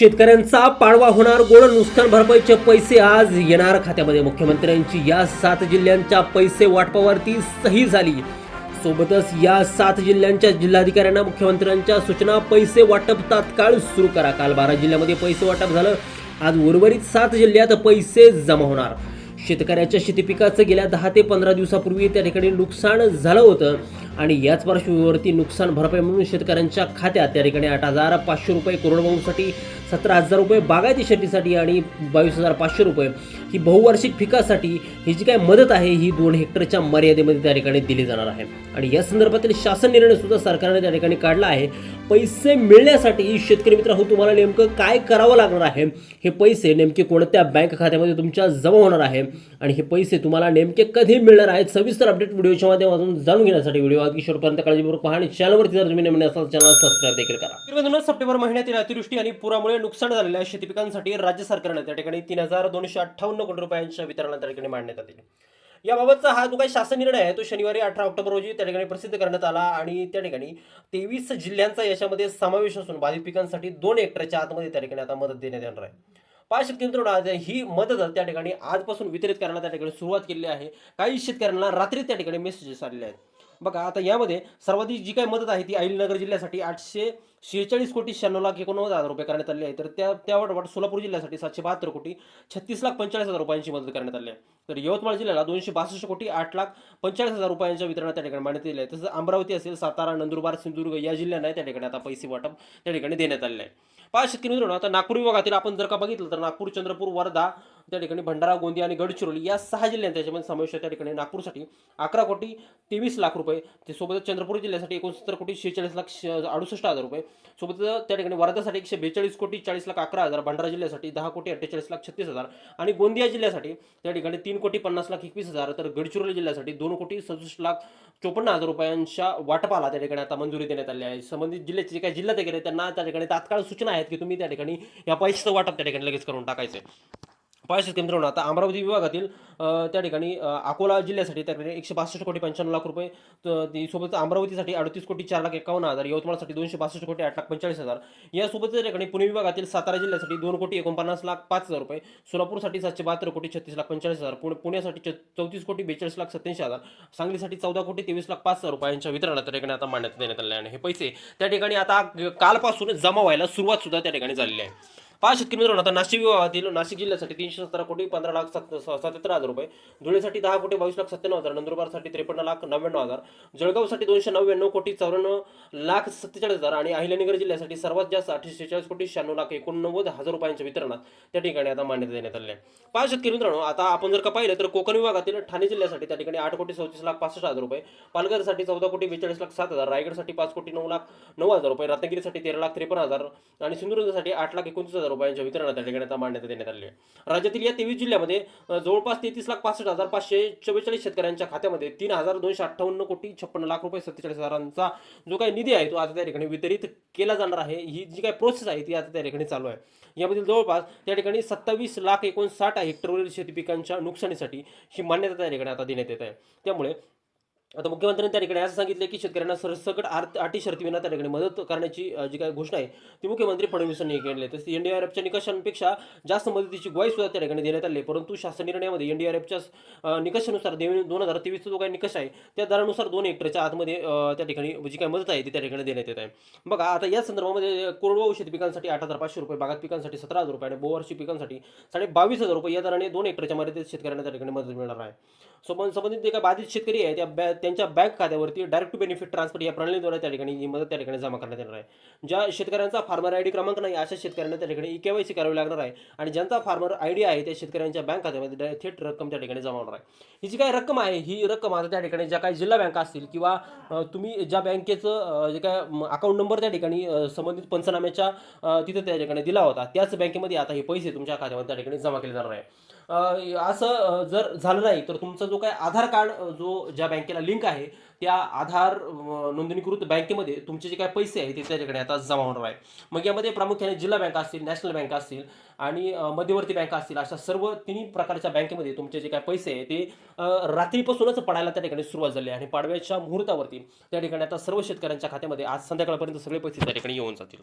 शेतकऱ्यांचा पाडवा होणार गोड नुकसान भरपाईचे पैसे आज येणार. खात्यामध्ये मुख्यमंत्र्यांची या सात जिल्ह्यांच्या पैसे वाटपावरती सही झाली. सोबतच या सात जिल्ह्यांच्या जिल्हाधिकाऱ्यांना मुख्यमंत्र्यांच्या सूचना पैसे वाटप तात्काळ सुरू करा. काल बारा जिल्ह्यामध्ये पैसे वाटप झालं. आज उर्वरित सात जिल्ह्यात पैसे जमा होणार. शेतकऱ्याच्या शेतीपिकाचं गेल्या दहा ते पंधरा दिवसापूर्वी त्या ठिकाणी नुकसान झालं होतं. आणि याच पार्श्वभूमीवरती नुकसान भरपाई म्हणून शेतकऱ्यांच्या खात्यात त्या ठिकाणी आठ हजार पाचशे रुपये कोरडवाहूसाठी सतरा हजार रुपये बागायती शेतीसाठी आणि बावीस हजार पाचशे रुपये. ही बहुवार्षिक पिकासाठी ही जी काय मदत आहे ही दोन हेक्टरच्या मर्यादेमध्ये त्या ठिकाणी दिली जाणार आहे. आणि या संदर्भातील शासन निर्णय सुद्धा सरकारने त्या ठिकाणी काढला आहे. पैसे मिळण्यासाठी शेतकरी मित्र हो तुम्हाला नेमकं काय करावं लागणार आहे? हे पैसे नेमके कोणत्या बँक खात्यामध्ये तुमच्या जमा होणार आहे? आणि हे पैसे तुम्हाला नेमके कधी मिळणार आहेत? सविस्तर अपडेट व्हिडिओच्या माध्यमातून जाणून घेण्यासाठी व्हिडिओ अगदी शेवटपर्यंत काळजीपूर्वक पहा आणि चॅनलवरती जर तुम्ही नवीन असाल चॅनल सबस्क्राईब देखील करा. सप्टेंबर महिन्यातील अतिवृष्टी आणि पुरामुळे नुकसान झालेल्या शेती पिकांसाठी राज्य सरकारने त्या ठिकाणी तीन हजार दोनशे अठ्ठावन्न कोटी रुपयांच्या वितरणात त्या ठिकाणी मांडण्यात आले याबाबतचा हा जो काही शासन निर्णय आहे तो शनिवारी अठरा ऑक्टोबर रोजी त्या ठिकाणी प्रसिद्ध करण्यात आला आणि त्या ठिकाणी तेवीस जिल्ह्यांचा याच्यामध्ये समावेश असून बाधित पिकांसाठी दोन हेक्टरच्या आतमध्ये त्या ठिकाणी आता मदत देण्यात येणार आहे. पाच शेतकरी ही मदत त्या ठिकाणी आजपासून वितरित करण्याला त्या ठिकाणी सुरुवात केली आहे. काही शेतकऱ्यांना रात्री त्या ठिकाणी मेसेजेस आलेले आहेत. बघा आता यामध्ये सर्वाधिक जी काही मदत आहे ती अहिलनगर जिल्ह्यासाठी आठशे शेहेचाळीस कोटी शहाण्णव लाख एकोणनव्वद हजार रुपये करण्यात आली आहे. तर त्या त्यावर सोलापूर जिल्ह्यासाठी सातशे बहात्तर कोटी छत्तीस लाख पंचेचाळीस हजार रुपयांची मदत करण्यात आली आहे. तर यवतमाळ जिल्ह्याला दोनशे बासष्ट कोटी आठ लाख पंचेचाळीस हजार रुपयांच्या वितरणात त्या ठिकाणी मांडण्यात आले आहे. तसंच अमरावती असेल सातारा नंदुरबार सिंधुदुर्ग या जिल्ह्यांना त्या ठिकाणी आता पैसे वाटप त्या ठिकाणी देण्यात आलेलं आहे. पाच शेतकरी मित्रांनो आता नागपूर विभागातील आपण जर का बघितलं तर नागपूर चंद्रपूर वर्धा त्या ठिकाणी भंडारा गोंदिया आणि गडचिरोली या सहा जिल्ह्यांचा त्याच्यामध्ये समावेश आहे. त्या ठिकाणी नागपूरसाठी अकरा कोटी तेवीस लाख रुपये. ते सोबतच चंद्रपूर जिल्ह्यासाठी एकोणसत्तर कोटी शेहेचाळीस लाख श- अडुसष्ट हजार रुपये. सोबतच त्या ठिकाणी वर्धासाठी एकशे बेचाळीस कोटी चाळीस लाख अकरा हजार. भंडारा जिल्ह्यासाठी दहा कोटी अठ्ठेचाळीस लाख छत्तीस हजार. आणि गोंदिया जिल्ह्यासाठी त्या ठिकाणी तीन कोटी पन्नास लाख एकवीस हजार. तर गडचिरोली जिल्ह्यासाठी दोन कोटी सदुसष्ट लाख चोपन्न हजार रुपयांच्या वाटपाला त्या ठिकाणी आता मंजुरी देण्यात आली आहे. संबंधित जिल्ह्याचे जे काही जिल्ह्यात गेले त्यांना त्या ठिकाणी तात्काळ सूचना आहेत की तुम्ही त्या ठिकाणी या पैशाचं वाटप त्या ठिकाणी लगेच करून टाकायचं पाच केंद्र होणार आता अमरावती विभागातील त्या ठिकाणी अकोला जिल्ह्यासाठी त्या ठिकाणी एकशे बासष्ट कोटी पंच्याण्णव लाख रुपये तर सोबत अमरावतीसाठी अडतीस कोटी चार लाख एकावन्न हजार यवतमाळसाठी दोनशे बासष्ट कोटी आठ लाख पंचाळीस हजार. यासोबत त्या ठिकाणी पुणे विभागातील सातारा जिल्ह्यासाठी दोन कोटी एकोणपन्नास लाख पाच हजार रुपये सोलापूरसाठी सातशे बहात्तर कोटी छत्तीस लाख पंचाळीस हजार पुणे पुण्यासाठी च- चौतीस कोटी बेचाळीस लाख सत्याऐंशी हजार सांगलीसाठी चौदा कोटी तेवीस लाख पाच हजार रुपयांच्या वितरणात त्या ठिकाणी आता मान्यता देण्यात आले आहे. आणि हे पैसे त्या ठिकाणी आता कालपासून जमा व्हायला सुरुवात सुद्धा त्या ठिकाणी झालेली आहे. पाच शेतकरी मित्रांनो आता नाशिक विभागातील नाशिक जिल्ह्यासाठी तीनशे सतरा कोटी पंधरा लाख सत सत्याहत्तर हजार रुपये धुळेसाठी दहा कोटी बावीस लाख सत्त्याण्णव हजार नंदुरबारसाठी त्रेपन्न लाख नव्याण्णव हजार जळगावसाठी दोनशे नव्याण्णव कोटी चौऱ्याण्णव लाख सत्तेचाळीस हजार आणि अहिल्यानगर जिल्ह्यासाठी सर्वात जास्त आठशे शेहेचाळीस कोटी शहाण्णव लाख एकोणनव्वद हजार रुपयांच्या वितरणात त्या ठिकाणी आता मान्यता देण्यात आली आहे. पाच शेतकरी मित्रांनो आता आपण जर का पाहिलं तर कोकण विभागातील ठाणे जिल्ह्यासाठी त्या ठिकाणी आठ कोटी चौतीस लाख पासष्ट हजार रुपये पालघरसाठी चौदा कोटी बेचाळीस लाख सात हजार रायगडसाठी पाच कोटी नऊ लाख नऊ हजार रुपये रत्नागिरीसाठी तेरा लाख त्रेपन्न हजार आणि सिंधुदुर्गसाठी आठ लाख एकोणतीस हजार रुपयांच्या वितरणात त्या ठिकाणी आता मान्यता देण्यात आली आहे. राज्यातील या तेवीस जिल्ह्यामध्ये जवळपास तेहतीस लाख पासष्ट हजार पाचशे चव्वेचाळीस शेतकऱ्यांच्या खात्यामध्ये तीन हजार दोनशे अठ्ठावन्न कोटी छप्पन्न लाख रुपये सत्तेचाळीस हजारांचा जो काही निधी आहे तो आता त्या ठिकाणी वितरित केला जाणार आहे. ही जी काही प्रोसेस आहे ती आता त्या ठिकाणी चालू आहे. यामधील जवळपास त्या ठिकाणी सत्तावीस लाख एकोणसाठ हेक्टरवरील शेती पिकांच्या नुकसानीसाठी ही मान्यता त्या ठिकाणी आता देण्यात येत आहे. त्यामुळे आता मुख्यमंत्र्यांनी त्या ठिकाणी असं सांगितलं की शेतकऱ्यांना सरसकट आर्थ अटी शर्तीविना त्या ठिकाणी मदत करण्याची जी काही घोषणा आहे ती मुख्यमंत्री फडणवीसांनी केली आहे. तसं एनडीआरएफच्या निकषांपेक्षा जास्त मदतीची ग्वाही सुद्धा त्या ठिकाणी देण्यात आली आहे. परंतु शासन निर्णयामध्ये एनडीआरएफच्या निकषानुसार देव दोन हजार तेवीसचा जो काही निकष आहे त्या दरानुसार दोन हेक्टरच्या आतमध्ये त्या ठिकाणी जी काही मदत आहे ती त्या ठिकाणी देण्यात येत आहे. बघा आता या संदर्भामध्ये कोरडवाहू शेती पिकांसाठी आठ हजार पाचशे रुपये बागात पिकांसाठी सतरा हजार रुपये आणि बहुवार्षी पिकांसाठी साडे बावीस हजार रुपये या दराने दोन हेक्टरच्या मर्यादेत शेतकऱ्यांना त्या ठिकाणी मदत मिळणार आहे. सो संबंधित जे काही बाधित शेतकरी आहे त्या त्यांच्या बँक खात्यावरती डायरेक्ट टू बेनिफिट ट्रान्सफर या प्रणालीद्वारे त्या ठिकाणी ही मदत त्या ठिकाणी जमा करण्यात येणार आहे. ज्या शेतकऱ्यांचा फार्मर आय डी क्रमांक नाही अशा शेतकऱ्यांना त्या ठिकाणी ई केवायसी करावी लागणार आहे. आणि ज्यांचा फार्मर आय डी आहे त्या शेतकऱ्यांच्या बँक खात्यामध्ये थेट रक्कम त्या ठिकाणी जमा होणार आहे. ही जी काही रक्कम आहे ही रक्कम आता त्या ठिकाणी ज्या काही जिल्हा बँका असतील किंवा तुम्ही ज्या बँकेचं जे काय अकाउंट नंबर त्या ठिकाणी संबंधित पंचनाम्याच्या तिथे तिथं त्या ठिकाणी दिला होता त्याच बँकेमध्ये आता हे पैसे तुमच्या खात्यामध्ये त्या ठिकाणी जमा केले जाणार आहे. असं जर झालं नाही तर तुमचा जो काय आधार कार्ड जो ज्या बँकेला लिंक आहे त्या आधार नोंदणीकृत बँकेमध्ये तुमचे जे काय पैसे आहे ते त्या ठिकाणी आता जमा होणार आहे मग यामध्ये प्रामुख्याने जिल्हा बँका असतील नॅशनल बँका असतील आणि मध्यवर्ती बँका असतील अशा सर्व तिन्ही प्रकारच्या बँकेमध्ये तुमचे जे काय पैसे आहे ते रात्रीपासूनच पडायला त्या ठिकाणी सुरुवात झाली आणि पाडव्याच्या मुहूर्तावरती त्या ठिकाणी आता सर्व शेतकऱ्यांच्या खात्यामध्ये आज संध्याकाळपर्यंत सगळे पैसे त्या ठिकाणी येऊन जातील.